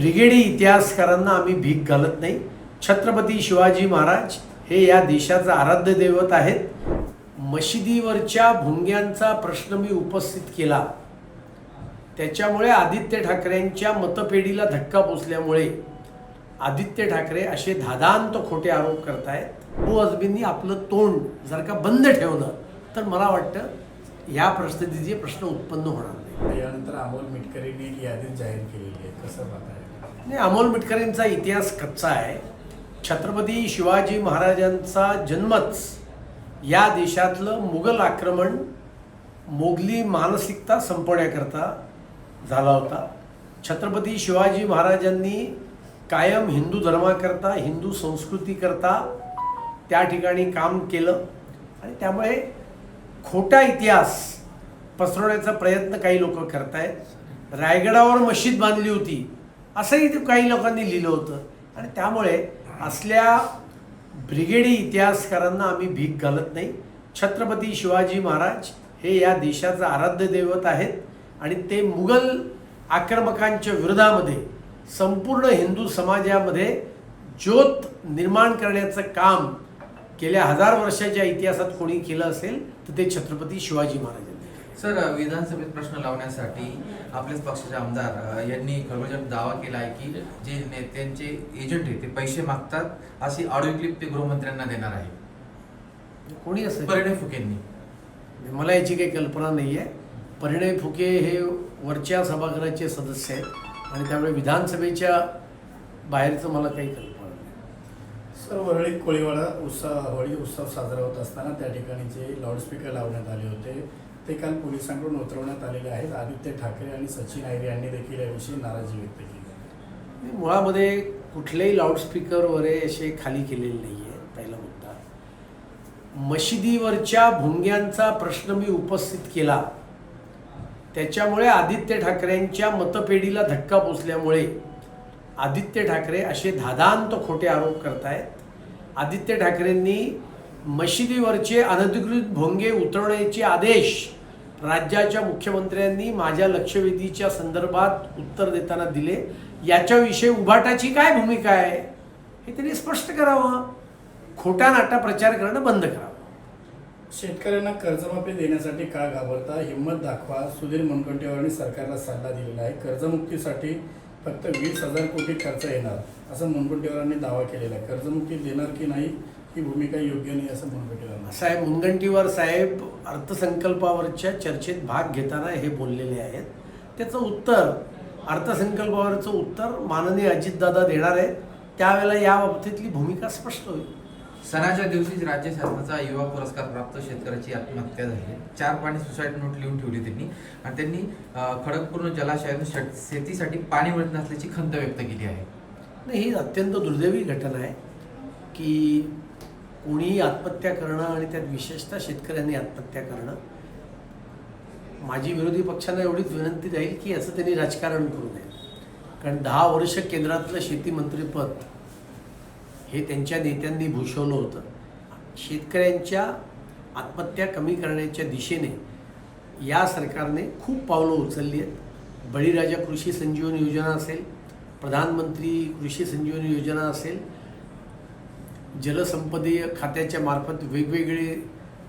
ब्रिगेडी इतिहासकारांना आम्ही भीक घालत नाही. छत्रपती शिवाजी महाराज हे या देशाचं आराध्य दैवत आहेत. मशिदीवरच्या भुंग्यांचा प्रश्न मी उपस्थित केला. त्याच्यामुळे आदित्य ठाकरेंच्या मतपेढीला धक्का पोचल्यामुळे आदित्य ठाकरे असे धादांत खोटे आरोप करतायत. भू अजबींनी आपलं तोंड जर का बंद ठेवलं तर मला वाटतं या परिस्थितीचे प्रश्न उत्पन्न होणार. यानंतर अमोल मिटकरींनी एक यादी जाहीर केलेली आहे. कसं पाहताय नाही अमोल मिटकरींचा इतिहास कच्चा आहे. छत्रपती शिवाजी महाराजांचा जन्मच या देशातलं मुघल आक्रमण मोगली मानसिकता संपवण्याकरता झाला होता. छत्रपती शिवाजी महाराजांनी कायम हिंदू धर्माकरता हिंदू संस्कृतीकरता त्या ठिकाणी काम केलं. आणि त्यामुळे खोटा इतिहास पसरवण्याचा प्रयत्न काही लोक करतायत. रायगडावर मशीद बांधली होती. असंही ते काही लोकांनी लिहिलं होतं. आणि त्यामुळे असल्या ब्रिगेडी इतिहासकारांना आम्ही भीक घालत नाही. छत्रपती शिवाजी महाराज हे या देशाचं आराध्य दैवत आहेत. आणि ते मुघल आक्रमकांच्या विरोधामध्ये संपूर्ण हिंदू समाजामध्ये ज्योत निर्माण करण्याचं काम गेल्या हजार वर्षाच्या इतिहासात कोणी केलं असेल तर ते छत्रपती शिवाजी महाराज सर विधानसभेत प्रश्न लावण्यासाठी आपल्याच पक्षाचे आमदार यांनी खळबळजट दावा केला आहे की जे नेत्यांचे एजंट आहे ते पैसे मागतात अशी ऑडिओ क्लिप ते गृहमंत्र्यांना देणार आहे. कोणी असेल? परिणय फुकेंनी. मला याची काही कल्पना नाही आहे परिणय फुके हे वरच्या सभागृहाचे सदस्य आहेत आणि त्यामुळे विधानसभेच्या बाहेरचं मला काही कल्पना नाही. सर वरळी कोळीवाडा उत्सव होळी उत्सव साजरा होत असताना त्या ठिकाणी जे लाऊडस्पीकर लावण्यात आले होते. ते काल पोलिसांकडून उतरवण्यात आलेले आहेत. आदित्य ठाकरे आणि सचिन आयरे यांनी देखील याविषयी नाराजी व्यक्त केली म्हणजे मुळामध्ये कुठलेही लाऊडस्पीकर वगैरे असे खाली केलेले नाही आहे पहिला मुद्दा. मशिदीवरच्या भुंग्यांचा प्रश्न मी उपस्थित केला. त्याच्यामुळे आदित्य ठाकरेंच्या मतपेढीला धक्का पोचल्यामुळे आदित्य ठाकरे असे धादांत खोटे आरोप करतायत. आदित्य ठाकरेंनी मशिदीवरचे अनधिकृत भोंगे उतरवण्याचे आदेश राज्याच्या मुख्यमंत्र्यांनी माझ्या लक्षवेधीच्या संदर्भात उत्तर देताना दिले. याच्याविषयी उभाटाची काय भूमिका आहे? हे त्यांनी स्पष्ट करावं. खोटा नाटा प्रचार करणं बंद करावं. शेतकऱ्यांना कर्जमाफी देण्यासाठी का घाबरता? हिंमत दाखवा. सुधीर मुनगंटीवारांनी सरकारला सल्ला दिलेला आहे. कर्जमुक्तीसाठी फक्त वीस हजार कोटी खर्च येणार असं मुनगंटीवारांनी दावा केलेला आहे. कर्जमुक्ती देणार की नाही ही भूमिका योग्य नाही असं मुनगंटीवारांना साहेब मुनगंटीवार साहेब अर्थसंकल्पावरच्या चर्चेत भाग घेताना हे बोललेले आहेत. त्याचं उत्तर अर्थसंकल्पावरचं उत्तर माननीय अजितदादा देणार आहेत. त्यावेळेला या बाबतीतली भूमिका स्पष्ट होईल. सणाच्या दिवशीच राज्य शासनाचा युवा पुरस्कार प्राप्त शेतकऱ्याची आत्महत्या झाली. चार पाणी सुसाईड नोट लिहून ठेवली त्यांनी. आणि त्यांनी खडकपूर्ण जलाशयातून शेत- शेतीसाठी पाणी मिळत नसल्याची खंत व्यक्त केली आहे. नाही ही अत्यंत दुर्दैवी घटना आहे की कोणीही आत्महत्या करणं आणि त्यात विशेषतः शेतकऱ्यांनी आत्महत्या करणं माझी विरोधी पक्षांना एवढीच विनंती राहील की याचं त्यांनी राजकारण करू नये. कारण दहा वर्ष केंद्रातलं शेतीमंत्रीपद हे त्यांच्या नेत्यांनी भूषवलं होतं. शेतकऱ्यांच्या आत्महत्या कमी करण्याच्या दिशेने या सरकारने खूप पावलं उचलली आहेत. बळीराजा कृषी संजीवनी योजना असेल प्रधानमंत्री कृषी संजीवनी योजना असेल जलसंपदीय खात्याच्या मार्फत वेगवेगळे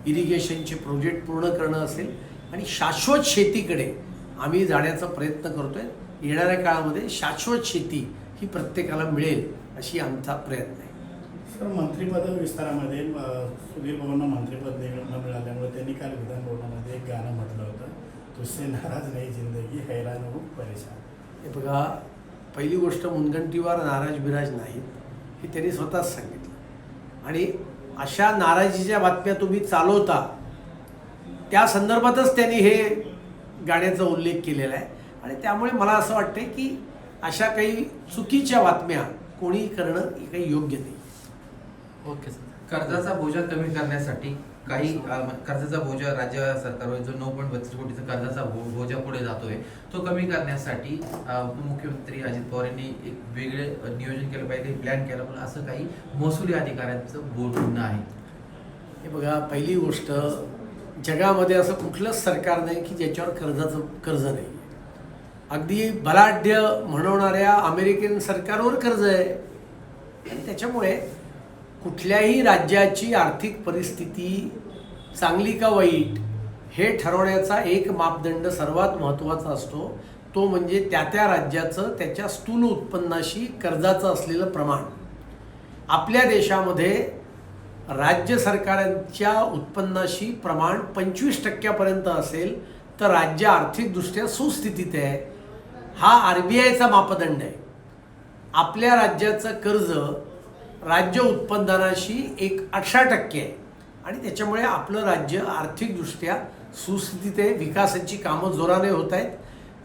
इरिगेशनचे प्रोजेक्ट पूर्ण करणं असेल आणि शाश्वत शेतीकडे आम्ही जाण्याचा प्रयत्न करतो आहे येणाऱ्या काळामध्ये शाश्वत शेती ही प्रत्येकाला मिळेल अशी आमचा प्रयत्न आहे. सर मंत्रिपद विस्तारामध्ये सुधीर भाऊंना मंत्रिपद न मिळाल्यामुळे त्यांनी काल विधान भवनामध्ये एक गाणं म्हटलं होतं. तुझसे नाराज नाही जिंदगी हैराण हो परेशान. हे बघा पहिली गोष्ट मुनगंटीवार नाराज बिराज नाहीत हे त्यांनी स्वतःच सांगितलं. आणि अशा नाराजीच्या बातम्या तुम्ही चालवता त्या संदर्भातच त्यांनी हे गाण्याचा उल्लेख केलेला आहे. आणि त्यामुळे मला असं वाटतं की अशा काही चुकीच्या बातम्या कोणी करणं हे काही योग्य नाही. Okay sir. कर्जाचा बोजा कमी करण्यासाठी काही कर्जाचा बोजा राज्य सरकारवर जो नऊ पॉईंट बत्तीस कोटीचा कर्जाचा बोजा पुढे जातोय तो कमी करण्यासाठी मुख्यमंत्री उपमुख्यमंत्री अजित पवार यांनी एक वेगळे नियोजन केलं पाहिजे प्लॅन केला पण असं काही महसुली अधिकाऱ्यांचं बोलणं आहे. हे बघा पहिली गोष्ट जगामध्ये असं कुठलंच सरकार नाही की ज्याच्यावर कर्जाचं कर्ज नाही. अगदी बलाढ्य म्हणवणाऱ्या अमेरिकन सरकारवर कर्ज आहे. आणि त्याच्यामुळे कुठल्याही राज्याची आर्थिक परिस्थिती चांगली का वाईट हे ठरवण्याचा एक मापदंड सर्वात महत्त्वाचा असतो. तो म्हणजे त्या त्या राज्याचं त्याच्या स्थूल उत्पन्नाशी कर्जाचं असलेलं प्रमाण. आपल्या देशामध्ये राज्य सरकारांच्या उत्पन्नाशी प्रमाण पंचवीस टक्क्यापर्यंत असेल तर राज्य आर्थिकदृष्ट्या सुस्थितीत आहे. हा आर बी आयचा मापदंड आहे. आपल्या राज्याचं कर्ज राज्य उत्पन्नाशी एक अठरा टक्के आहे. आणि त्याच्यामुळे आपलं राज्य आर्थिकदृष्ट्या सुस्थितीत आहे विकासाची कामं जोराने होत आहेत.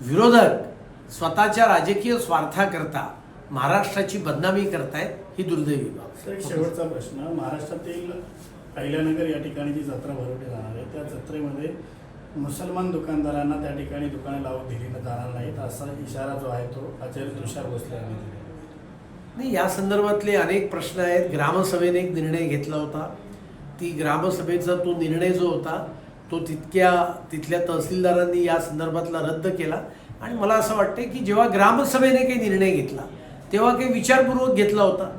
विरोधक स्वतःच्या राजकीय स्वार्थाकरता महाराष्ट्राची बदनामी करतायत ही दुर्दैवी बाब एक शेवटचा प्रश्न. महाराष्ट्रातील अहिल्यानगर या ठिकाणी जी जत्रा भरवली जाणार आहे त्या जत्रेमध्ये मुसलमान दुकानदारांना त्या ठिकाणी दुकाने लावून दिली जाणार नाहीत असा इशारा जो आहे तो आचार्य तुषार भोसले यांनी दिला. नाही या संदर्भातले अनेक प्रश्न आहेत. ग्रामसभेने एक निर्णय घेतला होता. ती ग्रामसभेचा तो निर्णय जो होता तो तितक्या तिथल्या तहसीलदारांनी या संदर्भातला रद्द केला. आणि मला असं वाटतं की जेव्हा ग्रामसभेने काही निर्णय घेतला तेव्हा काही विचारपूर्वक घेतला होता.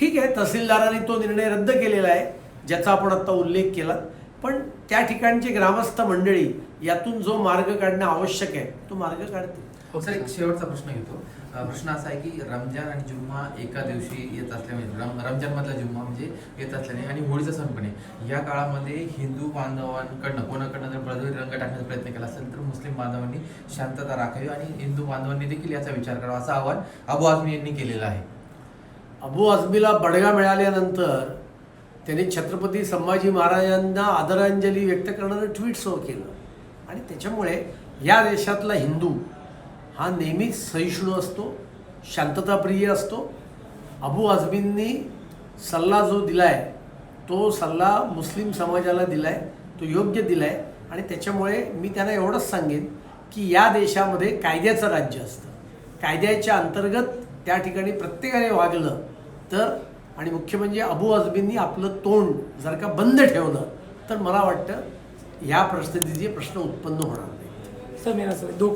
ठीक आहे तहसीलदारांनी तो निर्णय रद्द केलेला आहे ज्याचा आपण आत्ता उल्लेख केला. पण त्या ठिकाणची ग्रामस्थ मंडळी यातून जो मार्ग काढणं आवश्यक आहे तो मार्ग काढते सर एक शेवटचा प्रश्न घेतो. प्रश्न असा आहे की रमजान आणि जुम्मा एका दिवशी येत असल्यामुळे रम रमजान मधला जुम्मा म्हणजे येत असल्याने आणि होळीचा सण पण आहे. या काळामध्ये हिंदू बांधवांकडनं कोणाकडनं जर बळजबरी रंग टाकण्याचा प्रयत्न केला असेल तर मुस्लिम बांधवांनी शांतता राखावी आणि हिंदू बांधवांनी देखील याचा विचार करावा असं आवाहन अबू आझमी यांनी केलेलं आहे. अबू आझमीला बडगा मिळाल्यानंतर त्यांनी छत्रपती संभाजी महाराजांना आदरांजली व्यक्त करणारं ट्विट सो केलं. आणि त्याच्यामुळे या देशातला हिंदू हा नेहमीच सहिष्णू असतो शांतताप्रिय असतो. अबू आझमींनी सल्ला जो दिलाय तो सल्ला मुस्लिम समाजाला दिलाय तो योग्य दिलाय. आणि त्याच्यामुळे मी त्यांना एवढंच सांगेन की या देशामध्ये कायद्याचं राज्य असतं. कायद्याच्या अंतर्गत त्या ठिकाणी प्रत्येकाने वागलं तर आणि मुख्य म्हणजे अबू आझमींनी आपलं तोंड जर का बंद ठेवलं तर मला वाटतं ह्या परिस्थितीचे प्रश्न उत्पन्न होणार नाही सर मेरा सर दो